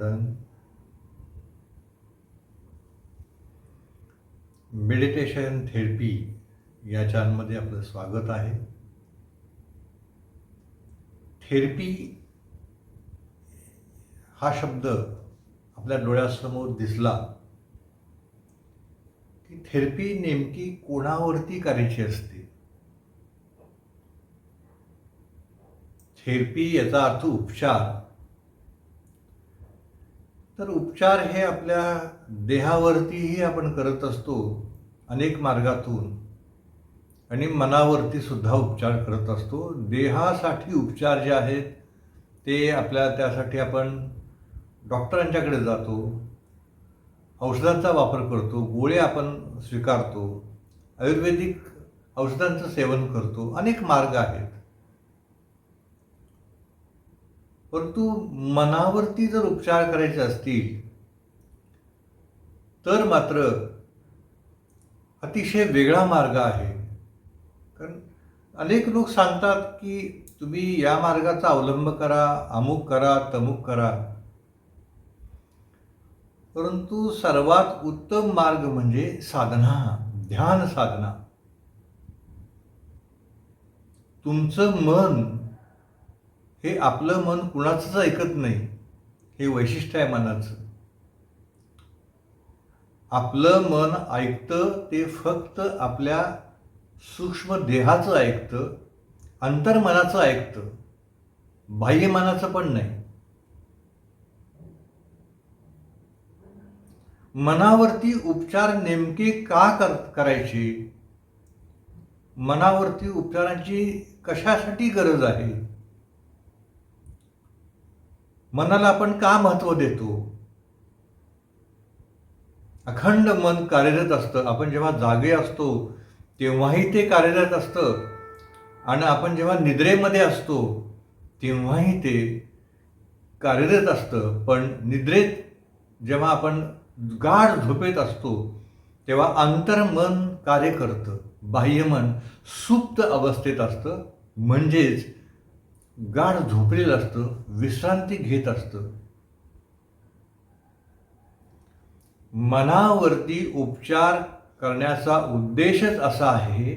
वंदन meditation therapy या चॅनलमध्ये आपलं स्वागत आहे. थेरपी हा शब्द आपल्या डोळ्यासमोर दिसला की थेरपी नेमकी कोणावरती करायची असते? थेरपी याचा अर्थ उपचार. तर उपचार हे आपल्या देहावरतीही आपण करत असतो अनेक मार्गातून. आणि मनावरती सुद्धा उपचार करत असतो. देहासाठी उपचार जे आहेत ते आपल्या त्यासाठी आपण डॉक्टरांच्याकडे जातो. औषधांचा वापर करतो. गोळ्या आपण स्वीकारतो. आयुर्वेदिक औषधांचं सेवन करतो. अनेक मार्ग आहेत. परंतु मनावरती जर उपचार करायचे असतील तर मात्र अतिशय वेगळा मार्ग आहे. कारण अनेक लोक सांगतात की तुम्ही या मार्गाचा अवलंब करा अमुक करा तमुक करा. परंतु सर्वात उत्तम मार्ग म्हणजे साधना ध्यान साधना. तुमचं मन हे आपलं मन कुणाचंच ऐकत नाही. हे वैशिष्ट्य आहे मनाचं. आपलं मन ऐकतं ते फक्त आपल्या सूक्ष्म देहाचं ऐकतं अंतर्मनाचं ऐकतं. बाह्यमनाचं पण नाही. मनावरती उपचार नेमके का कर करायचे? मनावरती उपचारांची कशासाठी गरज आहे? मनाला आपण का महत्त्व देतो? अखंड मन कार्यरत असतं. आपण जेव्हा जागे असतो तेव्हाही ते कार्यरत असतं. आणि आपण जेव्हा निद्रेमध्ये असतो तेव्हाही ते कार्यरत असतं. पण निद्रेत जेव्हा आपण गाढ झोपेत असतो तेव्हा अंतर्मन कार्य करतं. बाह्यमन सुप्त अवस्थेत असतं. म्हणजेच गाढ झोपलेलं असतं विश्रांती घेत असतं. मनावरती उपचार करण्याचा उद्देशच असा आहे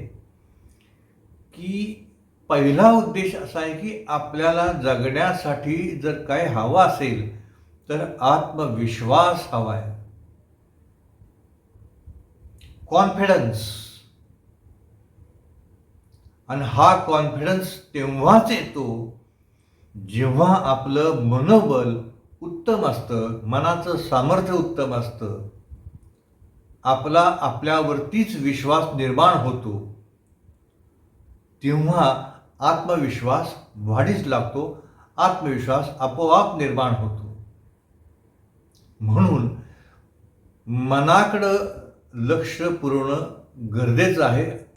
की पहिला उद्देश असा आहे की आपल्याला जगण्यासाठी जर काय हवं असेल तर आत्मविश्वास हवा आहे. कॉन्फिडन्स आणि हा कॉन्फिडन्स तेव्हाच येतो जेव्हा आपलं मनोबल उत्तम असतं मनाचं सामर्थ्य उत्तम असतं. आपला आपल्यावरतीच विश्वास निर्माण होतो. तेव्हा आत्मविश्वास वाढीच लागतो आत्मविश्वास आपोआप निर्माण होतो. म्हणून मनाकडं लक्ष पुरवणं गरजेचं आहे.